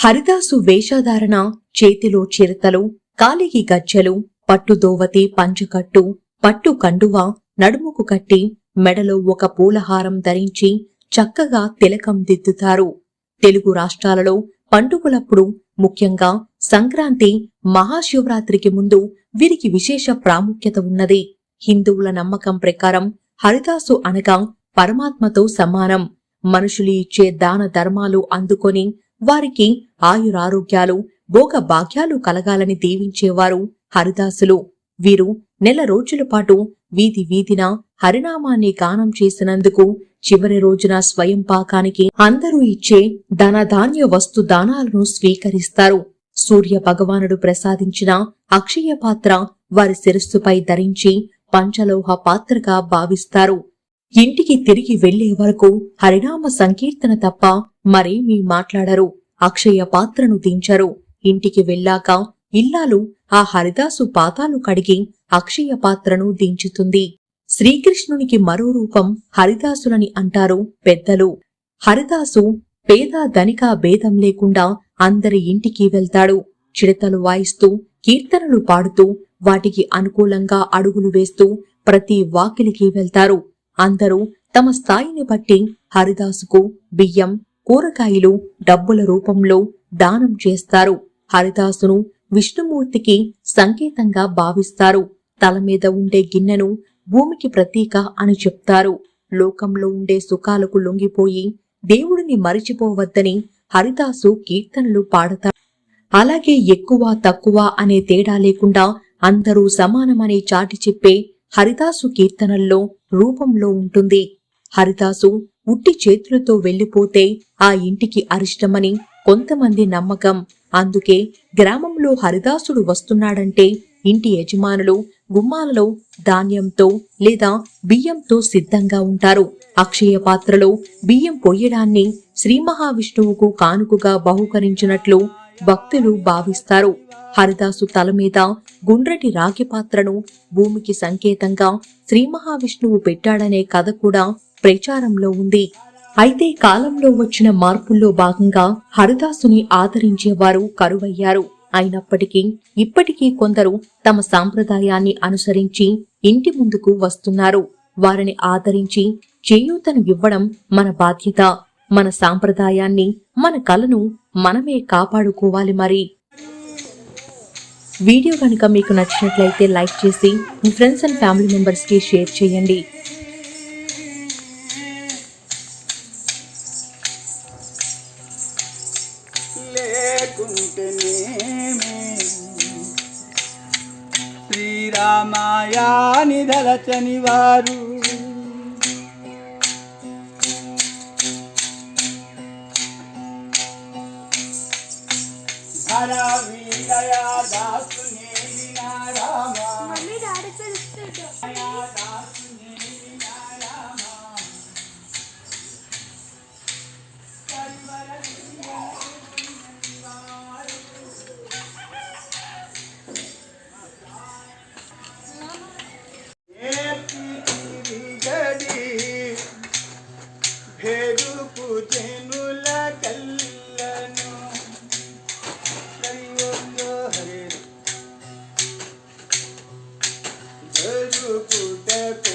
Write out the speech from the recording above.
హరిదాసు వేషధారణ చేతిలో చిరతలు కాలికి గజ్జెలు పట్టు దోవతి పంచకట్టు పట్టు కండువ నడుముకు కట్టి మెడలో ఒక పూలహారం ధరించి చక్కగా తిలకం దిద్దుతారు. తెలుగు రాష్ట్రాలలో పండుగలప్పుడు ముఖ్యంగా సంక్రాంతి మహాశివరాత్రికి ముందు వీరికి విశేష ప్రాముఖ్యత ఉన్నది. హిందువుల నమ్మకం ప్రకారం హరిదాసు అనగా పరమాత్మతో సమానం. మనుషులు ఇచ్చే దాన ధర్మాలు అందుకొని వారికి ఆయురారోగ్యాలు భోగ భాగ్యాలు కలగాలని దీవించేవారు హరిదాసులు. వీరు నెల రోజుల పాటు వీధి వీధిన హరినామాన్ని గానం చేసినందుకు చివరి రోజున స్వయం పాకానికి అందరూ ఇచ్చే ధనధాన్య వస్తు దానాలను స్వీకరిస్తారు. సూర్య భగవానుడు ప్రసాదించిన అక్షయ పాత్ర వారి శిరస్సుపై ధరించి పంచలోహ పాత్రగా భావిస్తారు. ఇంటికి తిరిగి వెళ్ళే వరకు హరినామ సంకీర్తన తప్ప మరేమీ మాట్లాడరు. అక్షయ పాత్రను దించరు. ఇంటికి వెళ్ళాక ఇల్లాలు ఆ హరిదాసు పాతాలు కడిగి అక్షయ పాత్రను దించుతుంది. శ్రీకృష్ణునికి మరో రూపం హరిదాసులని అంటారు పెద్దలు. హరిదాసు పేద ధనిక భేదం లేకుండా అందరి ఇంటికి వెళ్తాడు. చిడతలు వాయిస్తూ కీర్తనలు పాడుతూ వాటికి అనుకూలంగా అడుగులు వేస్తూ ప్రతి వాకిలికి వెళ్తారు. అందరూ తమ స్థాయిని బట్టి హరిదాసుకు బియ్యం కూరగాయలు డబ్బుల రూపంలో దానం చేస్తారు. హరిదాసును విష్ణుమూర్తికి సంకేతంగా భావిస్తారు. తల మీద ఉండే గిన్నెను భూమికి ప్రతీక అని చెప్తారు. లోకంలో ఉండే సుఖాలకు లొంగిపోయి దేవుడిని మరిచిపోవద్దని హరిదాసు కీర్తనలు పాడతారు. అలాగే ఎక్కువ తక్కువ అనే తేడా లేకుండా అందరూ సమానమని చాటి చెప్పే హరిదాసు కీర్తనల్లో రూపంలో ఉంటుంది. హరిదాసు ఉట్టి చేతులతో వెళ్ళిపోతే ఆ ఇంటికి అరిష్టమని కొంతమంది నమ్మకం. అందుకే గ్రామంలో హరిదాసుడు వస్తున్నాడంటే ఇంటి యజమానులు గుమ్మాలలో ధాన్యంతో లేదా బియ్యంతో సిద్ధంగా ఉంటారు. అక్షయ పాత్రలో బియ్యం పొయ్యడాన్ని శ్రీ మహావిష్ణువుకు కానుకగా బహుకరించినట్లు భక్తులు భావిస్తారు. హరిదాసు తల మీద గుండ్రటి రాగి పాత్రను భూమికి సంకేతంగా శ్రీ మహావిష్ణువు పెట్టాడనే కథ కూడా ప్రచారంలో ఉంది. అయితే కాలంలో వచ్చిన మార్పుల్లో భాగంగా హరిదాసుని ఆదరించేవారు కరువయ్యారు. అయినప్పటికీ ఇప్పటికీ కొందరు తమ సాంప్రదాయాన్ని అనుసరించి ఇంటి ముందుకు వస్తున్నారు. వారిని ఆదరించి చేయూతను ఇవ్వడం మన బాధ్యత మన సాంప్రదాయాన్ని మన కలను మనమే కాపాడుకోవాలి మరి. వీడియో కనుక మీకు నచ్చినట్లయితే లైక్ చేసి మీ ఫ్రెండ్స్ అండ్ ఫ్యామిలీ మెంబర్స్కి షేర్ చేయండి. శ్రీరామాయా శ్రీరామాయాని వారు ದಾನ ವೀರಯ ದಾಸ put that